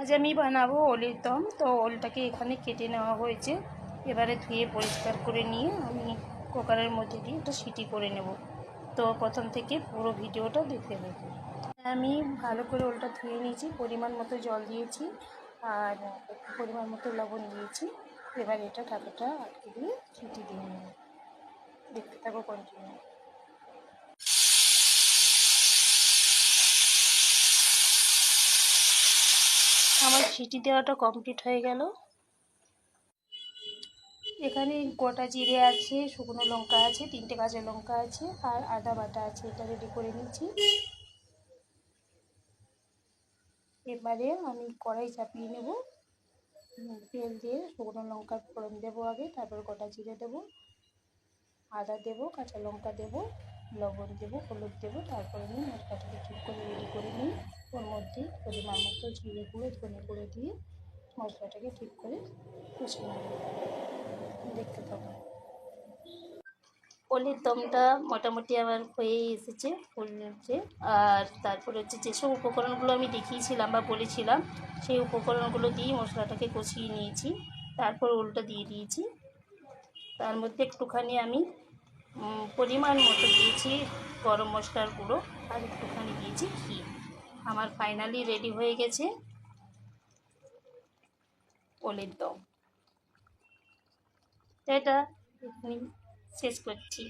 আজ আমি বানাবো দম। তো ওলটাকে এখানে কেটে নেওয়া হয়েছে। এবারে ধুয়ে পরিষ্কার করে নিয়ে আমি কুকারের মধ্যে দিয়ে একটা সিটি করে নেব। তো প্রথম থেকে পুরো ভিডিওটা দেখতে হবে আমি ভালো করে ওলটা ধুয়ে নিয়েছি, পরিমাণ মতো জল দিয়েছি আর পরিমাণ মতো লবণ দিয়েছি। এবার এটা ঢাকাটা আটকে দিয়ে সিটি দিয়ে নেব। দেখতে থাকো কন্টিনিউ আমার সিটি দেওয়াটা কমপ্লিট হয়ে গেল। এখানে গোটা জিরে আছে, শুকনো লঙ্কা আছে, তিনটে কাঁচা লঙ্কা আছে, আর আদা বাটা আছে, এটা রেডি করে নিচ্ছি। এবারে আমি কড়াই চাপিয়ে নেব। তেল দিয়ে শুকনো লঙ্কা ফোড়ন দেবো আগে, তারপর গোটা জিরে দেবো। আদা দেবো, কাঁচা লঙ্কা দেবো, লবণ দেবো, হলুদ দেবো, তারপরে আমি মশলাটাকে ঠিক করে রেডি করে নিই। ওর মধ্যে পরিমাণ মতো জিরে গুঁড়ো, ধনে গুঁড়ো দিয়ে মশলাটাকে ঠিক করে কষে নেব। দেখতে থাকুন ওলের দমটা মোটামুটি আমার হয়ে এসেছে ফুলছে আর তারপর হচ্ছে যেসব উপকরণগুলো আমি দেখিয়েছিলাম বা বলেছিলাম, সেই উপকরণগুলো দিয়ে মশলাটাকে কষিয়ে নিয়েছি। তারপর ওলটা দিয়ে দিয়েছি। তার মধ্যে একটুখানি আমি পরিমাণ মতো দিয়েছি গরম মশলার গুঁড়ো, আর একটুখানি দিয়েছি ঘি। আমার ফাইনালি রেডি হয়ে গেছে। ওলের দম এটা শেষ করছি।